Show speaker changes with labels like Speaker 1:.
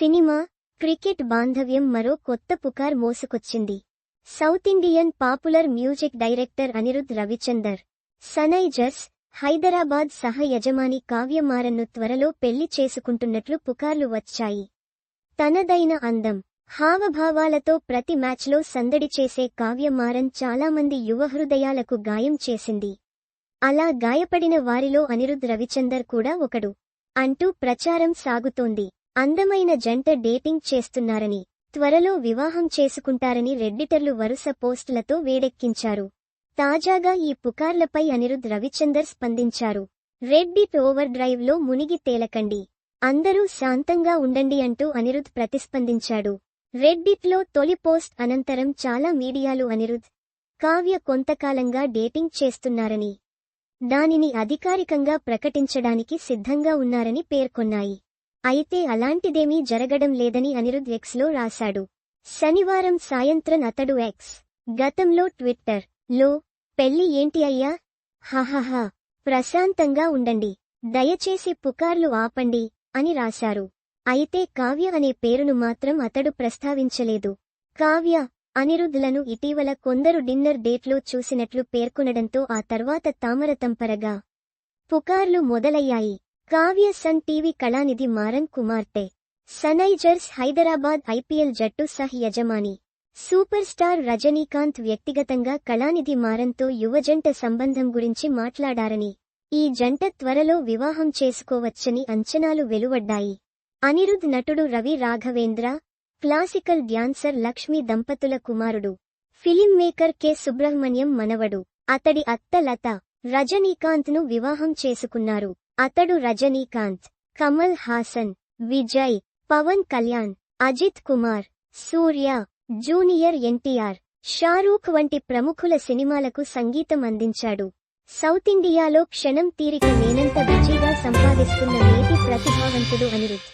Speaker 1: Cinema cricket బాంధవ్యం మరో కొత్త పుకార్ మోసుకొచ్చింది. South Indian popular music director Anirudh Ravichander Sunrisers Hyderabad సహ యజమాని కావ్యమారన్ను త్వరలో పెళ్ళి చేసుకుంటున్నట్లు పుకార్లు వచ్చాయి. తనదైన అందం హావభావాలతో ప్రతి మ్యాచ్లో సందడి చేసే కావ్యమారన్ చాలామంది యువ హృదయాలకు గాయం చేసింది. అలా గాయపడిన వారిలో అనిరుద్ రవిచందర్ కూడా ఒకడు అంటూ ప్రచారం సాగుతోంది. అందమైన జంట డేటింగ్ చేస్తున్నారని త్వరలో వివాహం చేసుకుంటారని రెడ్డిటర్లు వరుస పోస్టులతో వేడెక్కించారు. తాజాగా ఈ పుకార్లపై అనిరుద్ రవిచందర్ స్పందించారు. రెడ్డిట్ ఓవర్ డ్రైవ్లో మునిగి తేలకండి. అందరూ శాంతంగా ఉండండి అంటూ అనిరుద్ ప్రతిస్పందించాడు. రెడ్డిట్లో తొలి పోస్ట్ అనంతరం చాలా మీడియాలు అనిరుద్ కావ్య కొంతకాలంగా డేటింగ్ చేస్తున్నారని దానిని అధికారికంగా ప్రకటించడానికి సిద్ధంగా ఉన్నారని పేర్కొన్నాయి. అయితే అలాంటిదేమీ జరగడం లేదని అనిరుద్ ఎక్స్లో రాశాడు. శనివారం సాయంత్రం అతడు ఎక్స్ గతంలో ట్విట్టర్లో పెళ్ళి ఏంటి అయ్యా? హహహ ప్రశాంతంగా ఉండండి దయచేసి పుకార్లు ఆపండి అని రాశారు. అయితే కావ్య అనే పేరును మాత్రం అతడు ప్రస్తావించలేదు. కావ్య అనిరుద్ధులను ఇటీవల కొందరు డిన్నర్ డేట్లో చూసినట్లు పేర్కొనడంతో ఆ తర్వాత తామరతంపరగా పుకార్లు మొదలయ్యాయి. కావ్య సన్ టీవీ కళానిధి మారన్ కుమార్తె. సనైజర్స్ హైదరాబాద్ ఐపీఎల్ జట్టు సహ్ యజమాని. సూపర్ స్టార్ రజనీకాంత్ వ్యక్తిగతంగా కళానిధి మారన్తో యువజంట సంబంధం గురించి మాట్లాడారని ఈ జంట త్వరలో వివాహం చేసుకోవచ్చని అంచనాలు వెలువడ్డాయి. అనిరుద్ నటుడు రవి రాఘవేంద్ర క్లాసికల్ డ్యాన్సర్ లక్ష్మి దంపతుల కుమారుడు ఫిలిం మేకర్ కె సుబ్రహ్మణ్యం మనవడు అతడి అత్త లత రజనీకాంత్ను వివాహం చేసుకున్నారు. అతడు రజనీకాంత్ కమల్ హాసన్ విజయ్ పవన్ కళ్యాణ్ అజిత్ కుమార్ సూర్య జూనియర్ ఎన్టీఆర్ షారూఖ్ వంటి ప్రముఖుల సినిమాలకు సంగీతం అందించాడు. సౌత్ ఇండియాలో క్షణం తీరిక లేనంత బిజీగా సంపాదిస్తున్న నేటి ప్రతిభావంతుడు అనిరుద్.